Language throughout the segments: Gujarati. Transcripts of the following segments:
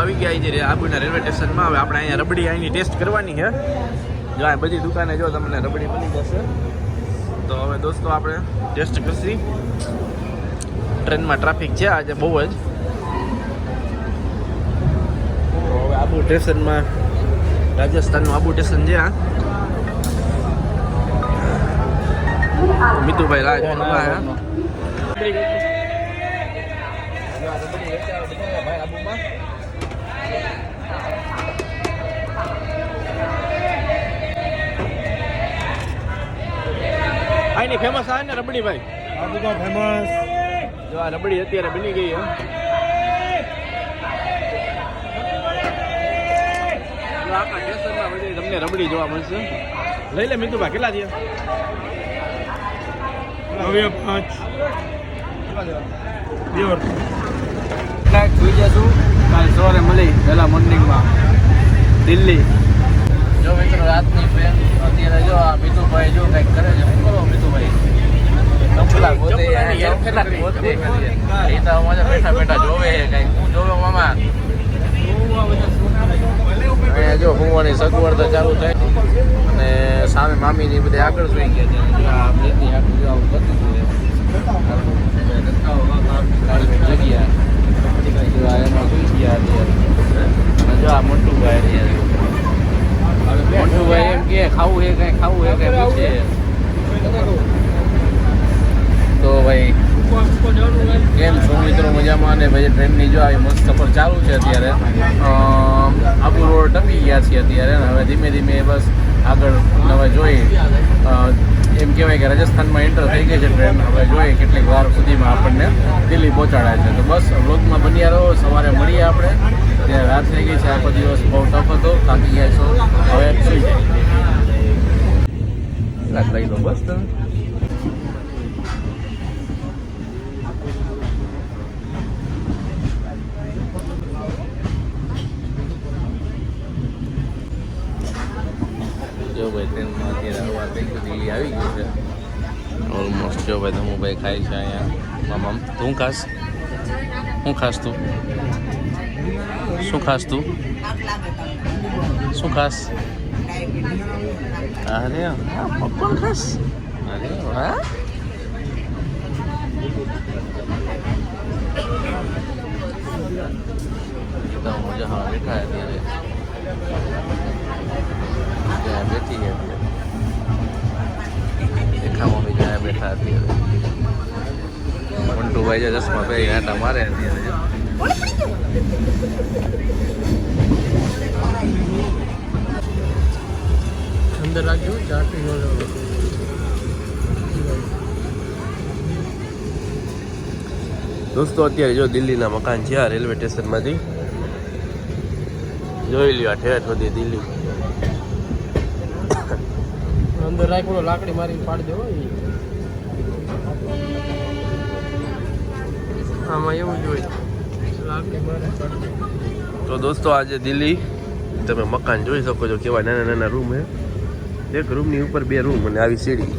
આવી ગયા છે આબુના રેલવે સ્ટેશનમાં. હવે આપણે અહીંયા રબડી અહીંની ટેસ્ટ કરવાની છે. જો આ બધી દુકાને જો તમને રબડી મળી જશે. તો હવે દોસ્તો આપણે ટેસ્ટ કરશી. ટ્રેનમાં ટ્રાફિક છે આજે બહુ જ. હવે આબુ સ્ટેશનમાં રાજસ્થાનનું આબુ સ્ટેશન છે આ. મિતુભાઈ ભાઈ આબુમાં. આની ફેમસ આ ને રબડી ભાઈ આબુકા ફેમસ જો આ રબડી અત્યારે બની ગઈ એમ આખા સ્ટેશનમાં બધી તમને રબડી જોવા મળશે. લઈ લે મિતુભા કેટલા થયા? હવે પાંચ. બે વર્ષ. કાલ સવારે મળી પહેલા મોર્નિંગમાં. દિલ્હી. જો મિત્રો રાતની ટ્રેન અત્યારે જો આ મિતુભાઈ જો કંઈક કરે છે. શું કરો મિતુભાઈ? ચંપલા ગોતે ચંપલા ગોતે એ તો અમારે બેઠા બેઠા જોવે છે કંઈક. હું જોવે મામા? અહીંયા જો હુંવાની સગવડ તો ચાલુ થઈ. અને સામે મામી ની બધી આગળ જોઈ ગયા છે. જો આ પ્લેનની આગળ જો આવું બધું જગ્યા જો આ એમાં સુઈ ગયા અત્યારે અને જો આ મોટુભાઈ રહ્યા છે મોટુભાઈ એમ કે ખાવું એ કઈ, ખાવું એ કઈ પૂછે. તો ભાઈ, કેમ છો મિત્રો? મજામાં? અને ભાઈ ટ્રેનની જો આવી મસ્ત સફર ચાલુ છે અત્યારે. આબુ રોડ ટપી ગયા છીએ અત્યારે. હવે ધીમે ધીમે બસ આગળ હવે જોઈ એમ કહેવાય કે રાજસ્થાનમાં એન્ટર થઈ ગઈ છે ટ્રેન હવે જોઈએ કેટલીક વાર સુધીમાં આપણને દિલ્હી પહોંચાડાય છે. તો બસ વ્લોગમાં બન્યા રહો. સવારે મળીએ આપણે. ત્યારે રાત થઈ ગઈ છે. આખો દિવસ બહુ ટફ હતો. થાકી ગયા છો. હવે સુઈ જાય બસ તમે જો ભાઈ ટ્રેનમાં અત્યારે હવા દિલ્હી આવી ગયું છે. ઓલમોસ્ટ જો ભાઈ, ધમુભાઈ ખાય છે અહીંયા. મામા તું ખાસ? શું ખાસ તું? શું ખાસ તું? શું ખાસ? અરે હા પપ્પણ ખાસ? અરે, વાહ. તો મજા હા બેઠા બેઠી છે. બેઠા અત્યારે. મંટુભાઈ જે ચશ્મા પહેરી આટા મારે અત્યારે અંદર. રાખજો ચાટી દોસ્તો અત્યારે જો દિલ્હીના મકાન છે આ રેલવે સ્ટેશનમાંથી. જોઈ લ્યો આ ઠેઠ સુધી દિલ્હી. અંદર રાખેલો લાકડી મારીને પાડી દેવો આમાં એવું જ તો દોસ્તો, આજે દિલ્હી. તમે મકાન જોઈ શકો છો કેવા નાના નાના રૂમ હે એક રૂમની ઉપર બે રૂમ અને આવી સીડી.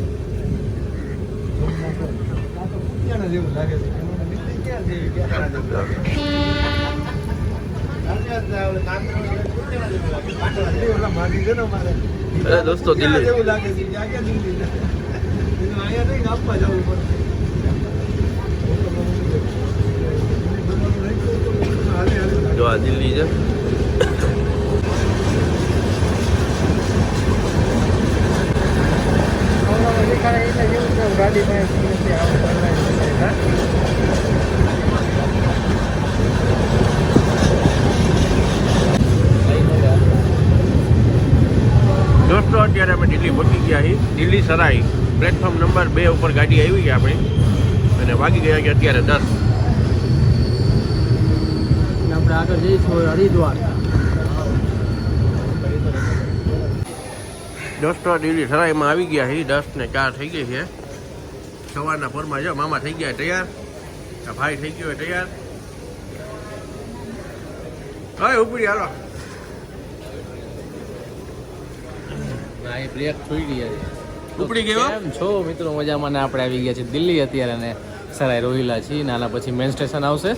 અરે દોસ્તો, દિલ્હી એવું લાગે છે ક્યાં ક્યાં દિલ્હી અહીંયા નહીં આપવા જવું પડે જો આ દિલ્હી છે. દોસ્તો, અત્યારે અમે દિલ્હી પહોંચી ગયા છીએ. દિલ્હી સરાઈ. પ્લેટફોર્મ નંબર બે ઉપર ગાડી આવી ગઈ આપણી. અને વાગી ગયા કે અત્યારે દસ આપણે આગળ જઈશું હરિદ્વાર. દોસ્તો દિલ્હી સરાઈમાં આવી ગયા છે દસ ને ચાર થઈ ગઈ છે. સવારના પોરમાં જો મામા થઈ ગયા તૈયાર ભાઈ થઈ ગયો તૈયાર. હવે ઉપડી હાલો. બ્રેક રહ્યા ઉપડી ગયો? છો? મિત્રો મજામાં ને આપણે આવી ગયા છે દિલ્હી અત્યારે ને સરાય રોહિલા છીએ નાના પછી મેન સ્ટેશન આવશે.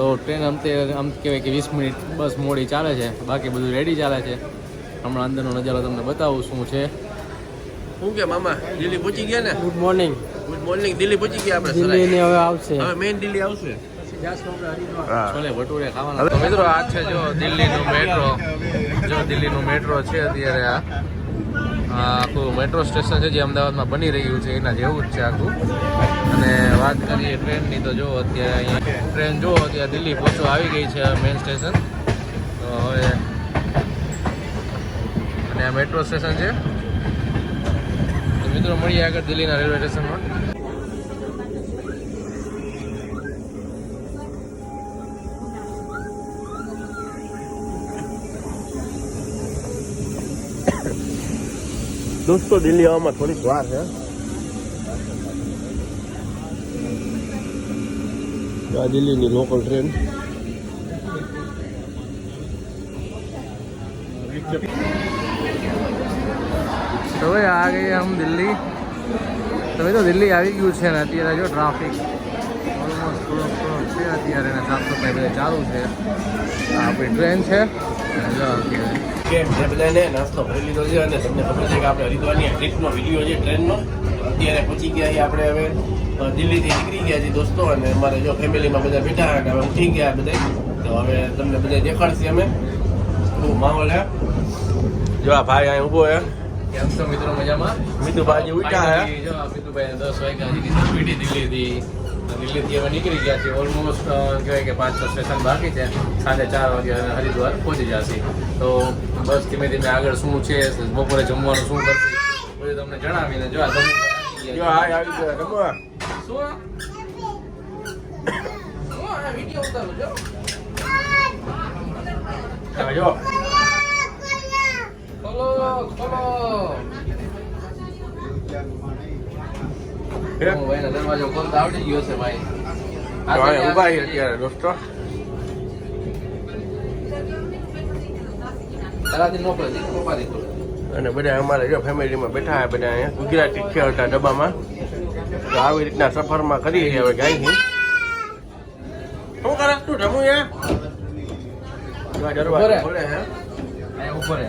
તો ટ્રેન આમ તે આમ કહેવાય કે વીસ મિનિટ બસ મોડી ચાલે છે. બાકી બધું રેડી ચાલે છે. હમણાં અંદરનો નજારો તમને બતાવું શું છે. શું કે મામા દિલ્હી પહોંચી ગયા ને? Good morning good morning Delhi પહોંચી ગયા આપણે દિલ્હી ને હવે આવશે. હવે મેઇન દિલ્હી આવશે. છોલે ભટુરે ખાવાના. તો મિત્રો આ છે જો દિલ્હીનું મેટ્રો જો દિલ્હીનું મેટ્રો છે અત્યારે આ. આ આખું મેટ્રો સ્ટેશન છે જે અમદાવાદમાં બની રહ્યું છે એના જેવું જ છે આખું. અને વાત કરીએ ટ્રેનની તો જો અત્યારે અહીંયા ટ્રેન જો અત્યારે દિલ્હી પહોંચો આવી ગઈ છે મેઇન સ્ટેશન તો હવે અને આ મેટ્રો સ્ટેશન છે. મિત્રો, મળીએ આગળ દિલ્હીના રેલવે સ્ટેશનમાં દોસ્તો, દિલ્હી આવવામાં થોડીક વાર છે. આ દિલ્હીની લોકલ ટ્રેન તો ભાઈ આ ગઈ આમ દિલ્હી. તો ભાઈ તો દિલ્હી આવી ગયું છે ને અત્યારે જો ટ્રાફિક ઓલમોસ્ટ થોડોક થોડોક છે અત્યારે ને સાફ સફાઈ બધે ચાલુ છે. આપણી ટ્રેન છે. નાસ્તો ભરી લીધો છે અને તમને ખબર છે કે આપણે હરિદ્વારની ટ્રીપનો વીડિયો છે ટ્રેનનો અત્યારે પહોંચી ગયા છીએ આપણે હવે દિલ્હીથી નીકળી ગયા છીએ દોસ્તો અને અમારે જો ફેમિલીમાં બધા બેઠા અને હવે ઉઠી ગયા બધા. તો હવે તમને બધા દેખાડશે અમે. શું માહોલ હે. જો આ ભાઈ અહીં ઊભો હે. કેમ છો મિત્રો? મજામાં? મિતુભાઈ ઉઠ્યા હે. જો મિતુભાઈ દસ વાગ્યા હજી પીટી દિલ્હીથી. દિલ્હીથી હવે નીકળી ગયા છે ઓલમોસ્ટ કહેવાય કે પાંચ છ સ્ટેશન બાકી છે. સાંજે ચાર વાગે હરિદ્વાર પહોંચી જશે તો બસ ધીમે ધીમે આગળ શું છે બપોરે જમવાનું શું કરશે બધું તમને જણાવીને જો આ તમે જો આ આવી ગયા રમવા. શું? આ વીડિયો ઉતારું જો. તમે જો. ખોલો ખોલો. હે? હું દરવાજો ખોલતા આવડી ગયો છે ભાઈ. છીએ અત્યારે દોસ્તો. તારાથી નો પડે દીકરો. અને બધા અમારે જો ફેમિલીમાં બેઠા છે બધા અહીંયા. ગુજરાતી ખેડતા ડબ્બામાં. તો આવી રીતના સફરમાં કરી છે હવે ગાય છે શું કરે તું રમું યાર? દરવાજો ખોલે છે. ઉપર. હે.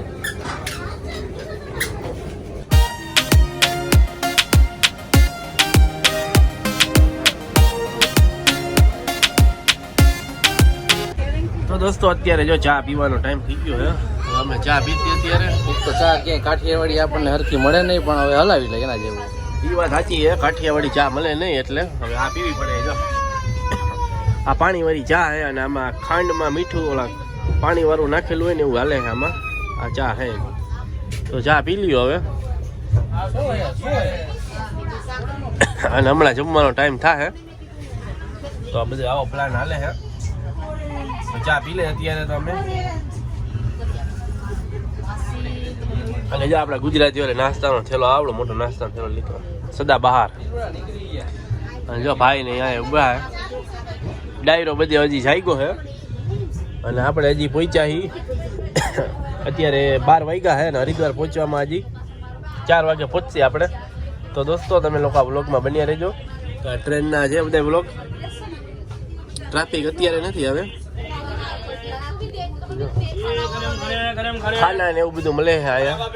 તો દોસ્તો અત્યારે જો ચા પીવાનો ટાઈમ થઈ ગયો છે. તો અમે ચા પીતી અત્યારે એક તો ચા ક્યાંય કાઠિયાવાડી આપણને હરખી મળે નહીં પણ હવે હલાવી લે એના જેવું. એ વાત સાચી છે કાઠિયાવાડી ચા મળે નહીં એટલે હવે આ પીવી પડે જો. આ પાણીવાળી ચા છે અને આમાં ખાંડમાં મીઠું ઓલા પાણી વાળું નાખેલું હોય ને એવું હાલે છે આમાં. આ ચા છે. તો ચા પી લ્યો હવે. અને હમણાં જમવાનો ટાઈમ થાય તો આ બધે આવો પ્લાન હાલે છે. તો ચા પી લે અત્યારે તો અમે. અને જો આપણા ગુજરાતીઓને નાસ્તાનો થેલો, આવડો મોટો નાસ્તાનો થેલો લીધો. સદા બહાર. અને જો ભાઈ ને અહીંયા ઊભા ડાયરો બધે હજી જાગ્યો છે અને આપણે હજી પહોંચ્યા હી. અત્યારે બાર વાગ્યા છે ને હરિદ્વાર પહોંચવામાં હજી. ચાર વાગે પહોંચીએ આપણે. તો દોસ્તો, તમે લોકો આ વ્લોગમાં બન્યા રહેજો. ટ્રેનના છે બધા વ્લોગ. ટ્રાફિક અત્યારે નથી હવે ખાના ને એવું બધું મળે છે અહીંયા.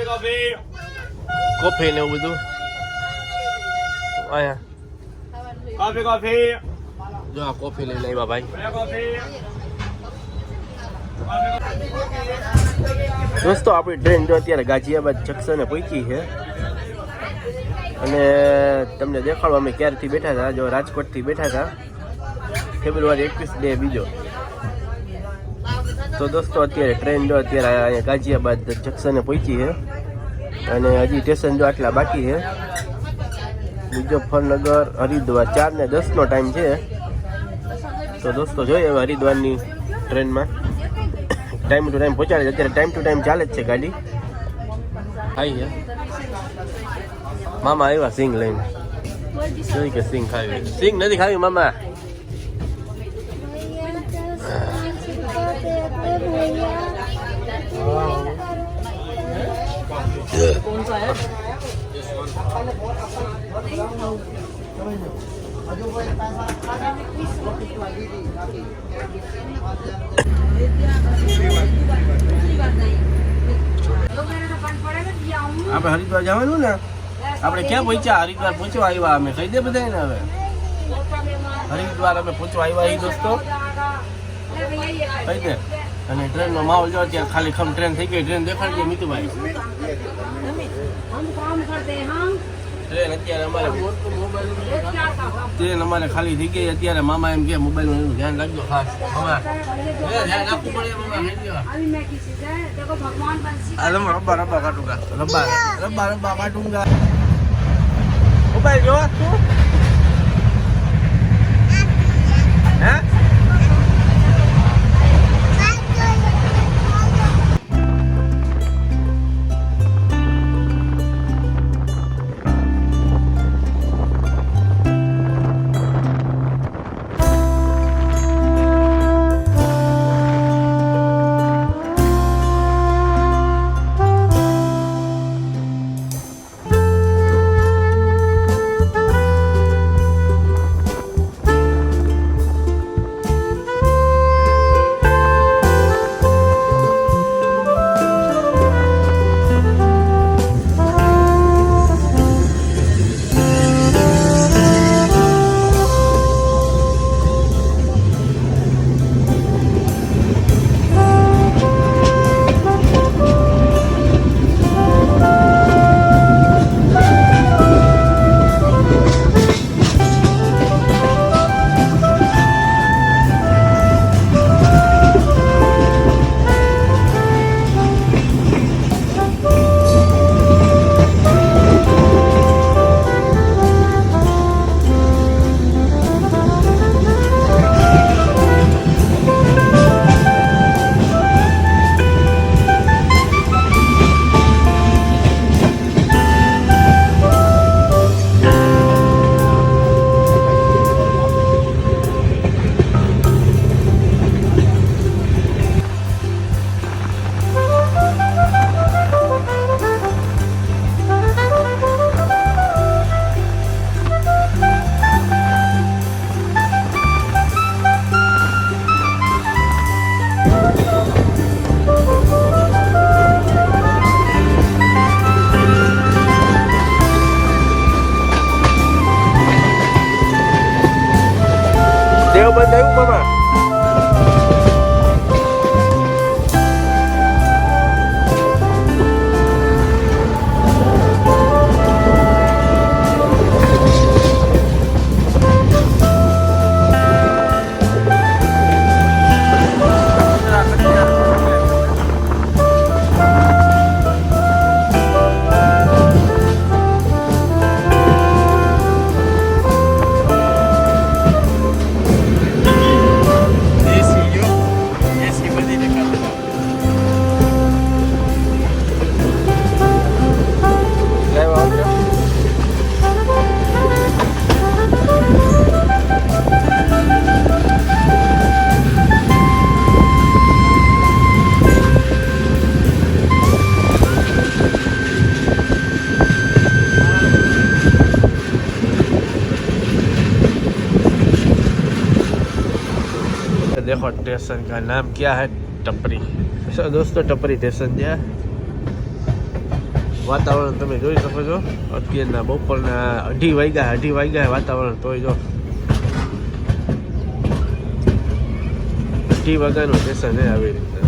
કોફી ને એવું બધું. અહીંયા. કોફી કોફી જો આ કોફી લઈને આવ્યા ભાઈ. દોસ્તો આપણી ટ્રેન જો અત્યારે ગાઝિયાબાદ જંકશને પહોંચી છે. અને તમને દેખાડો અમે ક્યારથી બેઠા હતા? જો રાજકોટથી બેઠા હતા. ફેબ્રુઆરી એકવીસ ડે બીજો. તો દોસ્તો અત્યારે ટ્રેન જો અત્યારે અહીંયા ગાઝિયાબાદ જંકશને પહોંચી છે. અને હજી સ્ટેશન જો આટલા બાકી છે. મુઝફ્ફરનગર હરિદ્વાર ચાર ને દસનો ટાઈમ છે. તો દોસ્તો જોઈએ હવે હરિદ્વારની ટ્રેનમાં ટાઈમ ટુ ટાઈમ પહોંચાડે અત્યારે ટાઈમ ટુ ટાઈમ ચાલે જ છે ગાડી. આવી છે મામા આવ્યા સિંગ લઈને. જોઈ કે સિંગ ખાવી સિંગ નથી ખાવી મામા. આપણે હરિદ્વાર જવાનું ને? આપણે ક્યાં પહોંચ્યા? હરિદ્વાર પહોંચવા આવ્યા અમે. કહી દે બધા ને હવે. હરિદ્વાર અમે પહોંચવા આવ્યા એ દોસ્તો. કહી દે. અને ટ્રેનનો માહોલ જો ત્યાં ખાલી ખમ ટ્રેન થઈ ગઈ, ટ્રેન દેખાડી દે મીતુભાઈ. અમારે ટ્રેન અમારે ખાલી જગ્યાએ અત્યારે મામા એમ કે મોબાઈલનું એનું ધ્યાન રાખજો. ખાસ ધ્યાન રાખવું પડે રબ્બા રબ્બા કાટુંગા. રબ્બા રબ્બા રબ્બા કાટુંગા. મોબાઈલ જોવા તું? હે? स्टेशन का नाम क्या है टपरी so, दोस्तों ટપરી સ્ટેશન છે વાતાવરણ તમે જોઈ શકો છો અત્યારના બપોરના અઢી વાગ્યા અઢી વાગ્યા વાતાવરણ તોય જો અઢી વાગ્યાનું સ્ટેશન છે આવી રીતે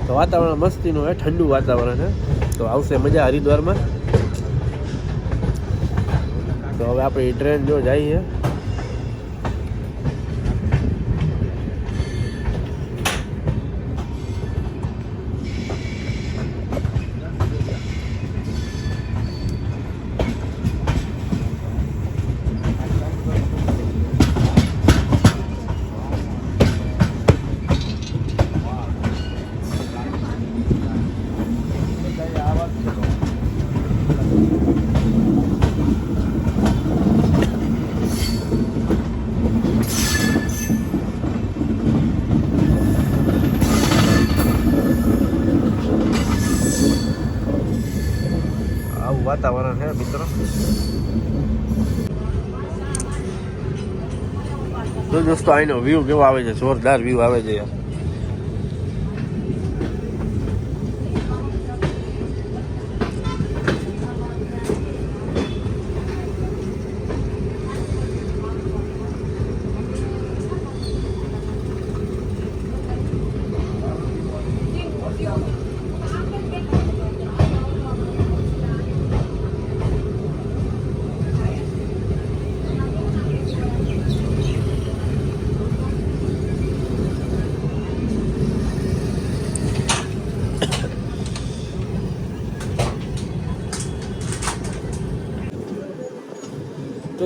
તો વાતાવરણ મસ્તીનું છે ઠંડુ વાતાવરણ છે તો આવશે મજા હરિદ્વારમાં તો હવે આપણી ટ્રેન જો જાય છે વાતાવરણ છે મિત્રો. દોસ્તો અહીંનો વ્યૂ કેવો આવે છે? જોરદાર વ્યૂ આવે છે યાર.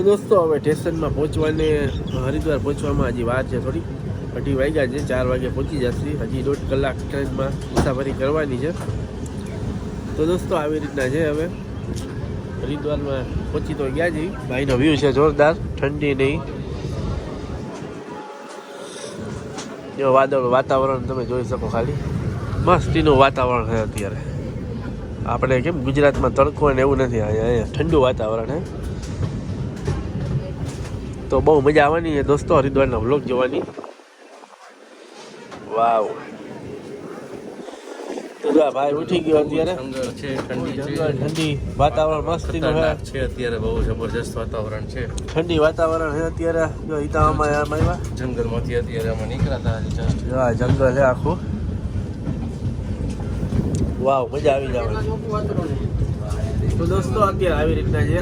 દોસ્તો હવે સ્ટેશનમાં પહોંચવાને, હરિદ્વાર પહોંચવામાં હજી વાર છે થોડી. અઢી વાગ્યા છે, ચાર વાગે પહોંચી જશે. હજી દોઢ કલાક ટ્રેનમાં મુસાફરી કરવાની છે. તો દોસ્તો, આવી રીતના છે હવે. હરિદ્વારમાં પહોંચી તો ગયા જઈ ભાઈનો વ્યૂ છે જોરદાર, ઠંડી નહીં. જો વાદળ વાતાવરણ તમે જોઈ શકો ખાલી. મસ્તીનું વાતાવરણ છે અત્યારે. આપણે કેમ ગુજરાતમાં તડકો ને એવું નથી, અહીંયા ઠંડુ વાતાવરણ હે તો બહુ મજા આવવાની છે દોસ્તો હરિદ્વારના વ્લોગ જોવાની. વાવ. તો જો ભાઈ ઉઠી ગયો અત્યારે. છે ઠંડી ઠંડી વાતાવરણ મસ્તી છે. અત્યારે બહુ જબરજસ્ત વાતાવરણ છે. ઠંડી વાતાવરણ છે અત્યારે. જો ઈતામાં આમ આવ્યા. જંગલમાંથી અત્યારે અમે નીકળ્યા હતા જંગલ છે આખું. વાવ મજા આવી જવાની. તો દોસ્તો અત્યારે આવી રીતના છે.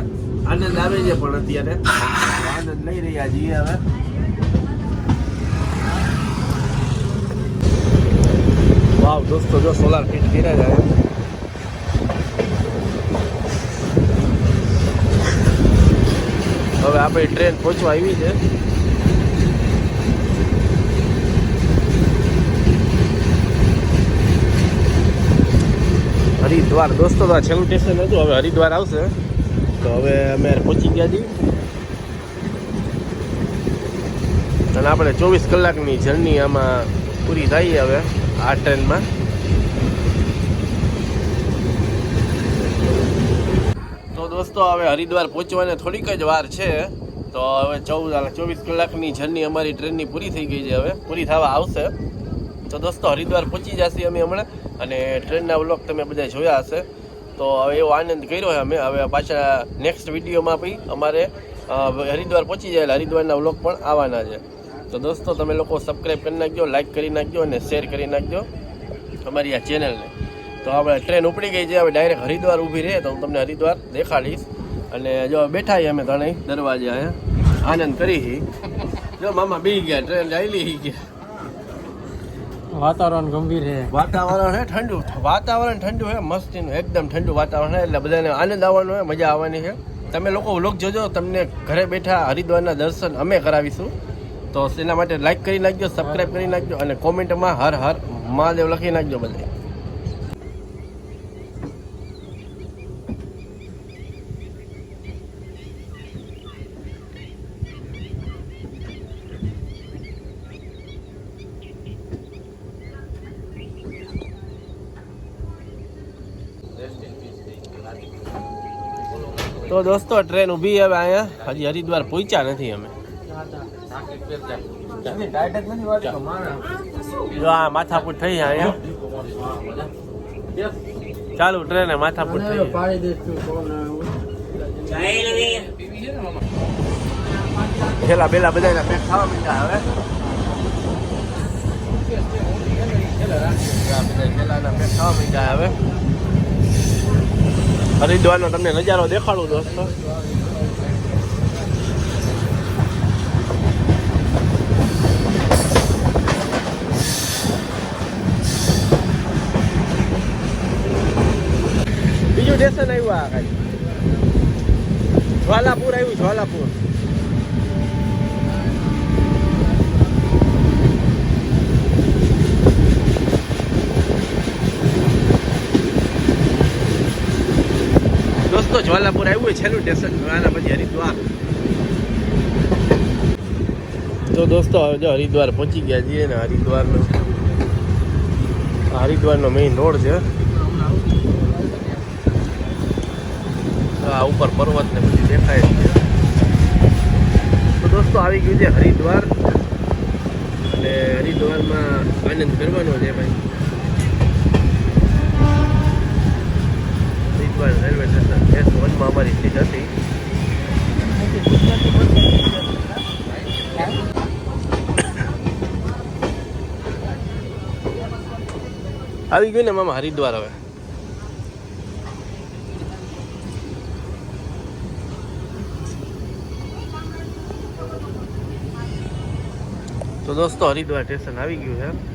આનંદ આવે છે પણ અત્યારે. આનંદ લઈ રહ્યા છીએ હવે. વાવ દોસ્તો જો સોલાર ફિટ કર્યા જાય હવે આપણી ટ્રેન પહોંચવા આવી છે. હરિદ્વાર. દોસ્તો, તો આ છેલ્લું સ્ટેશન હતું. હવે હરિદ્વાર આવશે. તો હવે અમે પહોંચી ગયા છીએ. અને આપણે ચોવીસ કલાકની જર્ની આમાં પૂરી થઈ હવે, આ ટ્રેનમાં તો દોસ્તો, હવે હરિદ્વાર પહોંચવાને થોડીક જ વાર છે. તો હવે ચૌદ ચોવીસ કલાકની જર્ની અમારી ટ્રેનની પૂરી થઈ ગઈ છે હવે. પૂરી થવા આવશે. તો દોસ્તો હરિદ્વાર પહોંચી જશે અમે હમણાં અને ટ્રેનના વ્લોગ તમે બધા જોયા હશે. તો હવે એવો આનંદ કર્યો છે અમે. હવે પાછા નેક્સ્ટ વિડીયોમાં બી અમારે હરિદ્વાર પહોંચી જાય એટલે હરિદ્વારના વ્લોગ પણ આવવાના છે. તો દોસ્તો તમે લોકો સબસ્ક્રાઈબ કરી નાખજો લાઈક કરી નાખજો અને શેર કરી નાખજો અમારી આ ચેનલને તો આપણે ટ્રેન ઉપડી ગઈ છે, હવે ડાયરેક્ટ હરિદ્વાર ઊભી રહે તો હું તમને હરિદ્વાર દેખાડીશ. અને જો બેઠા અમે ત્રણેય દરવાજે આનંદ કરી જો મામા બી ગયા ટ્રેન જાયલી ગયા. વાતાવરણ ગંભીર છે. વાતાવરણ હે, ઠંડુ. વાતાવરણ ઠંડુ છે મસ્તીનું, એકદમ ઠંડુ વાતાવરણ છે એટલે બધાને આનંદ આવવાનો છે મજા આવવાની છે તમે લોકો વ્લોગ જોજો, તમને ઘરે બેઠા હરિદ્વારના દર્શન અમે કરાવીશું. તો એના માટે લાઈક કરી નાખજો સબસ્ક્રાઈબ કરી નાખજો અને કોમેન્ટમાં હર હર મહાદેવ લખી નાખજો બધા. તો દોસ્તો ટ્રેન ઊભી હવે અહીંયા. હજી હરિદ્વાર પહોંચ્યા નથી અમે. જો આ થઈ અહીંયા. ચાલુ ટ્રેને માથાપૂટ થઈ પેલા પેલા બધા પેટ ખાવા મીઠા હવે. પેલા પેલા પેક થવા માંડ્યા હવે. હરિદ્વારનો તમને નજારો દેખાડું દોસ્તો બીજું સ્ટેશન આવ્યું આ કાંઈ? જ્વાલાપુર આવ્યું જ્વાલાપુર. દોસ્તો જ્વાલાપુર આવ્યું છેલ્લું સ્ટેશન આના પછી હરિદ્વાર. તો દોસ્તો, હવે જો હરિદ્વાર પહોંચી ગયા છીએ ને, હરિદ્વારનો હરિદ્વારનો મેઇન રોડ છે. આ ઉપર પર્વત ને બધી દેખાય છે. તો દોસ્તો, આવી ગયું છે હરિદ્વાર. અને હરિદ્વારમાં આનંદ કરવાનો છે ભાઈ. વનમાં અમારી સીટ આવી ગયું ને મામા હરિદ્વાર હવે. તો દોસ્તો, હરિદ્વાર સ્ટેશન આવી ગયું છે.